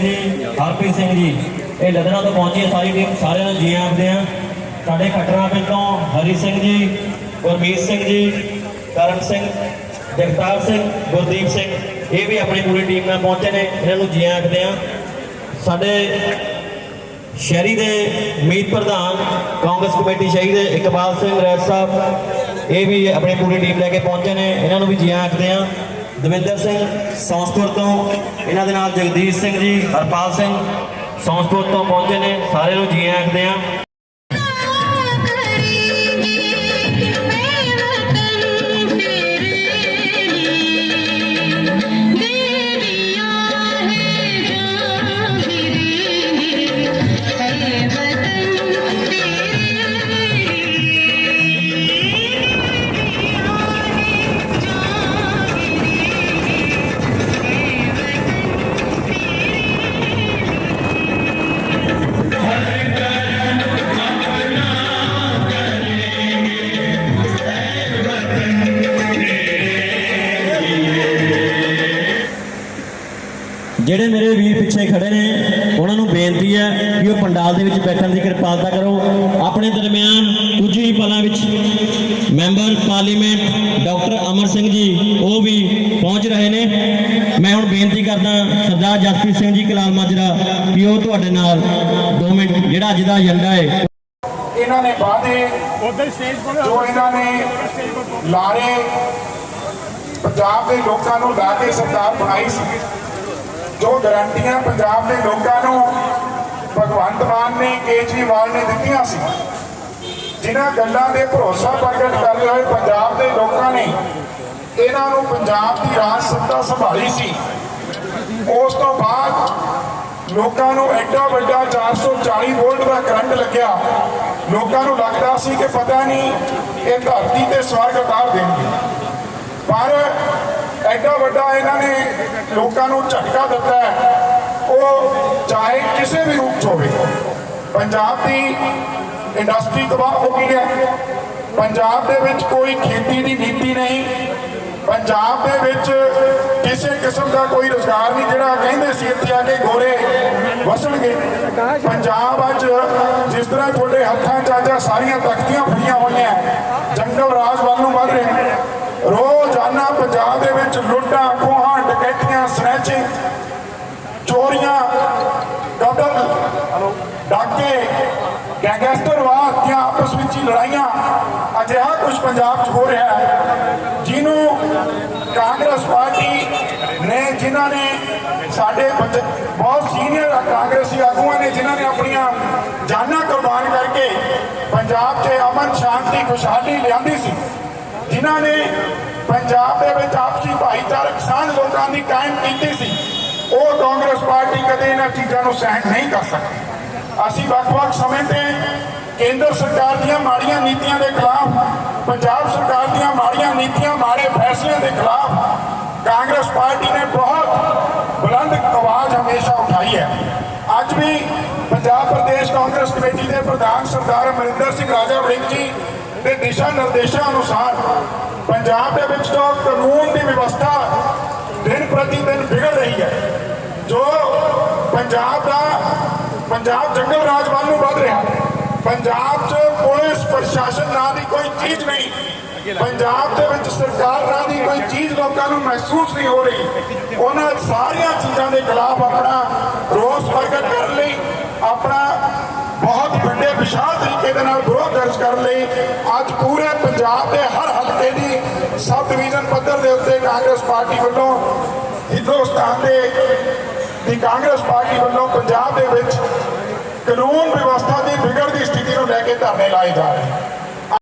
ਜੀ ਹਰਪ੍ਰੀਤ ਸਿੰਘ ਜੀ। ਇਹ ਲਦਨਾ ਤੋਂ ਪਹੁੰਚੀ ਸਾਰੀ ਟੀਮ ਸਾਰਿਆਂ ਨੂੰ ਜੀ ਆਖਦੇ ਆ। ਸਾਡੇ ਖੱਟਰਾਂ ਪਿੰਡ ਤੋਂ ਹਰੀ ਸਿੰਘ ਜੀ, ਗੁਰਮੀਤ ਸਿੰਘ ਜੀ, ਕਰਨ ਸਿੰਘ, ਜਗਤਾਰ ਸਿੰਘ, ਗੁਰਦੀਪ ਸਿੰਘ, ਇਹ ਵੀ ਆਪਣੀ ਪੂਰੀ ਟੀਮ ਨਾਲ ਪਹੁੰਚੇ ਨੇ, ਇਹਨਾਂ ਨੂੰ ਜੀ ਆਖਦੇ ਆ। ਸਾਡੇ ਸ਼ਹਿਰੀ ਦੇ ਮੀਤ ਪ੍ਰਧਾਨ, ਕਾਂਗਰਸ ਕਮੇਟੀ ਸ਼ਹਿਰੀ ਦੇ ਇਕਬਾਲ ਸਿੰਘ ਰੈਸ ਸਾਹਿਬ, ਇਹ ਵੀ ਆਪਣੀ ਪੂਰੀ ਟੀਮ ਲੈ ਕੇ ਪਹੁੰਚੇ ਨੇ, ਇਹਨਾਂ ਨੂੰ ਵੀ ਜੀ ਆਖਦੇ ਆ। ਦਵਿੰਦਰ ਸਿੰਘ ਸੌਂਸਪੁਰ ਤੋਂ, ਇਹਨਾਂ ਦੇ ਨਾਲ ਜਗਦੀਸ਼ ਸਿੰਘ ਜੀ, ਹਰਪਾਲ ਸਿੰਘ ਸੌਂਸਪੁਰ ਤੋਂ ਪਹੁੰਚੇ ਨੇ, ਸਾਰਿਆਂ ਨੂੰ ਜੀ ਆਖਦੇ ਆ ਜਿਹੜੇ ਵੀਰ ਪਿੱਛੇ ਖੜੇ ਨੇ। ਉਹਨਾਂ ਨੂੰ ਬੇਨਤੀ ਹੈ ਕਿ ਉਹ ਪੰਡਾਲ ਦੇ ਵਿੱਚ ਬੈਠਣ ਦੀ ਕਿਰਪਾਲਤਾ ਕਰੋ। ਆਪਣੇ ਦਰਮਿਆਨ ਕੁਝ ਹੀ ਪਲਾਂ ਵਿੱਚ member parliament doctor Amar Singh ji ਉਹ ਵੀ ਪਹੁੰਚ ਰਹੇ ਨੇ। ਮੈਂ ਹੁਣ ਬੇਨਤੀ ਕਰਦਾ ਸਰਦਾਰ ਜਸਪ੍ਰੀਤ ਸਿੰਘ ਜੀ ਕਲਾਲ ਮਾਜਰਾ ਕਿ ਉਹ ਤੁਹਾਡੇ ਨਾਲ 2 ਮਿੰਟ ਜਿਹੜਾ ਅੱਜ ਦਾ ਏਜੰਡਾ ਹੈ। ਇਹਨਾਂ ਨੇ ਵਾਅਦੇ ਉਧਰ ਸਟੇਜ ਪਰ ਜੋ ਇਹਨਾਂ ਨੇ ਲਾਰੇ ਪੰਜਾਬ ਦੇ ਲੋਕਾਂ ਨੂੰ ਲਾ ਕੇ ਸਰਕਾਰ ਬਣਾਈ ਸੀ ਜੋ ਗਰੰਟੀਆਂ ਪੰਜਾਬ ਦੇ ਲੋਕਾਂ ਨੂੰ ਭਗਵੰਤ ਮਾਨ ਨੇ, ਕੇਜਰੀਵਾਲ ਨੇ ਦਿੱਤੀਆਂ ਸੀ, ਜਿਨ੍ਹਾਂ ਗੱਲਾਂ ਦੇ ਭਰੋਸਾ ਪ੍ਰਗਟ ਕਰਦੇ ਹੋਏ ਪੰਜਾਬ ਦੇ ਲੋਕਾਂ ਨੇ, ਇਹਨਾਂ ਨੂੰ ਪੰਜਾਬ ਦੀ ਰਾਜ ਸੱਤਾ ਸੰਭਾਲੀ ਸੀ। ਉਸ ਤੋਂ ਬਾਅਦ ਲੋਕਾਂ ਨੂੰ ਐਡਾ ਵੱਡਾ 440 ਵੋਲਟ ਦਾ ਕਰੰਟ ਲੱਗਿਆ। ਲੋਕਾਂ ਨੂੰ ਲੱਗਦਾ ਸੀ ਕਿ ਪਤਾ ਨਹੀਂ ਇਹ ਧਰਤੀ ਤੇ ਸਵਰਗ ਉਤਾਰ ਦੇਣਗੇ। ਪਰ ਐਡਾ ਵੱਡਾ ਇਹਨਾਂ ਨੇ ਲੋਕਾਂ ਨੂੰ ਝਟਕਾ ਦਿੱਤਾ ਉਹ ਚਾਹੇ ਕਿਸੇ ਵੀ ਰੂਪ 'ਚ ਹੋਵੇ, ਪੰਜਾਬ ਦੀ ਇੰਡਸਟਰੀ ਤਬਾਹ ਹੋ ਗਈ ਹੈ। ਪੰਜਾਬ ਦੇ ਵਿੱਚ ਕੋਈ ਖੇਤੀ ਦੀ ਨੀਤੀ ਨਹੀਂ। ਪੰਜਾਬ ਦੇ ਵਿੱਚ ਕਿਸੇ ਕਿਸਮ ਦਾ ਕੋਈ ਰੁਜ਼ਗਾਰ ਨਹੀਂ, ਜਿਹੜਾ ਕਹਿੰਦੇ ਸੀ ਇੱਥੇ ਆ ਕੇ ਗੋਰੇ ਵਸਣਗੇ। ਪੰਜਾਬ ਅੱਜ ਜਿਸ ਤਰ੍ਹਾਂ ਤੁਹਾਡੇ ਹੱਥਾਂ 'ਚ ਅੱਜ ਸਾਰੀਆਂ ਤਖਤੀਆਂ ਫੜੀਆਂ ਹੋਈਆਂ, ਜੰਗਲ ਰਾਜ ਵੱਲ ਨੂੰ ਵੱਧ ਰਹੇ ਰੋਜ਼ਾਨਾ ਪੰਜਾਬ ਦੇ ਵਿੱਚ ਲੁੱਟਾਂ, ਖੋਹਾਂ, ਡਕੈਤੀਆਂ, ਸਨੈਚਿੰਗ, ਚੋਰੀਆਂ ਕਤਲ ਡਾਕੇ ਗੈਂਗਸਟਰਵਾਦ ਦੀਆਂ ਆਪਸ ਵਿੱਚ ਹੀ ਲੜਾਈਆਂ। ਅਜਿਹਾ ਕੁਝ ਪੰਜਾਬ 'ਚ ਹੋ ਰਿਹਾ ਹੈ, ਜਿਹਨੂੰ ਕਾਂਗਰਸ ਪਾਰਟੀ ਨੇ, ਜਿਨ੍ਹਾਂ ਨੇ ਸਾਡੇ ਬਹੁਤ ਸੀਨੀਅਰ ਕਾਂਗਰਸੀ ਆਗੂਆਂ ਨੇ, ਜਿਨ੍ਹਾਂ ਨੇ ਆਪਣੀਆਂ ਜਾਨਾਂ ਕੁਰਬਾਨ ਕਰਕੇ ਪੰਜਾਬ 'ਚ ਅਮਨ, ਸ਼ਾਂਤੀ, ਖੁਸ਼ਹਾਲੀ ਲਿਆਂਦੀ ਸੀ। ਜਿਨ੍ਹਾਂ ਨੇ ਪੰਜਾਬ ਦੇ ਵਿੱਚ ਆਪਸੀ ਭਾਈਚਾਰਕ ਸਾਂਝ ਲੋਕਾਂ ਦੀ ਕਾਇਮ ਕੀਤੀ ਸੀ, ਉਹ ਕਾਂਗਰਸ ਪਾਰਟੀ ਕਦੇ ਇਹਨਾਂ ਚੀਜ਼ਾਂ ਨੂੰ ਸਹਿਣ ਨਹੀਂ ਕਰ ਸਕਦੀ ਅਸੀਂ ਵੱਖ-ਵੱਖ ਸਮੇਂ ਤੇ ਕੇਂਦਰ ਸਰਕਾਰ ਦੀਆਂ ਮਾੜੀਆਂ ਨੀਤੀਆਂ ਦੇ ਖਿਲਾਫ, ਪੰਜਾਬ ਸਰਕਾਰ ਦੀਆਂ ਮਾੜੀਆਂ ਨੀਤੀਆਂ, ਮਾੜੇ ਫੈਸਲਿਆਂ ਦੇ ਖਿਲਾਫ ਕਾਂਗਰਸ ਪਾਰਟੀ ਨੇ ਬਹੁਤ ਬੁਲੰਦ ਆਵਾਜ਼ ਹਮੇਸ਼ਾ ਉਠਾਈ ਹੈ। ਅੱਜ ਵੀ ਪੰਜਾਬ ਪ੍ਰਦੇਸ਼ ਕਾਂਗਰਸ ਕਮੇਟੀ ਦੇ ਪ੍ਰਧਾਨ ਸਰਦਾਰ ਅਮਰਿੰਦਰ ਸਿੰਘ ਰਾਜਾ ਵੜਿੰਗ ਜੀ ਦੇ ਦਿਸ਼ਾ ਨਿਰਦੇਸ਼ਾਂ ਅਨੁਸਾਰ ਪੰਜਾਬ ਦੇ ਵਿੱਚ ਜੋ ਕਾਨੂੰਨ ਦੀ ਵਿਵਸਥਾ ਦਿਨ ਪ੍ਰਤੀ ਦਿਨ ਵਿਗੜ ਰਹੀ ਹੈ। ਜੋ ਪੰਜਾਬ ਦਾ, ਪੰਜਾਬ ਜੰਗਲ ਰਾਜ ਵੱਲ ਨੂੰ ਵੱਧ ਰਿਹਾ ਪੰਜਾਬ 'ਚ ਪੁਲਿਸ, ਪ੍ਰਸ਼ਾਸਨ ਨਾਂ ਦੀ ਕੋਈ ਚੀਜ਼ ਨਹੀਂ। ਪੰਜਾਬ ਦੇ ਵਿੱਚ ਸਰਕਾਰ ਨਾਂ ਦੀ ਕੋਈ ਚੀਜ਼ ਲੋਕਾਂ ਨੂੰ ਮਹਿਸੂਸ ਨਹੀਂ ਹੋ ਰਹੀ। ਉਹਨਾਂ ਸਾਰੀਆਂ ਚੀਜ਼ਾਂ ਦੇ ਖਿਲਾਫ ਆਪਣਾ ਰੋਸ ਪ੍ਰਗਟ ਕਰਨ ਲਈ ਆਪਣਾ ਬਹੁਤ ਵੱਡੇ ਵਿਸ਼ਾਲ ਤਰੀਕੇ ਦੇ ਨਾਲ ਵਿਰੋਧ ਦਰਜ ਕਰਨ ਲਈ ਅੱਜ ਪੂਰੇ ਪੰਜਾਬ ਦੇ ਹਰ ਹਲਕੇ ਦੀ ਸਬ ਡਿਵੀਜ਼ਨ ਪੱਧਰ ਦੇ ਉੱਤੇ ਕਾਂਗਰਸ ਪਾਰਟੀ ਵੱਲੋਂ ਹਿੰਦੁਸਤਾਨ ਦੇ, ਦੀ ਕਾਂਗਰਸ ਪਾਰਟੀ ਵੱਲੋਂ ਪੰਜਾਬ ਦੇ ਵਿੱਚ ਕਾਨੂੰਨ ਵਿਵਸਥਾ ਦੀ ਵਿਗੜਦੀ ਸਥਿਤੀ ਨੂੰ ਲੈ ਕੇ ਧਰਨੇ ਲਾਏ ਜਾ ਰਹੇ ਹਨ।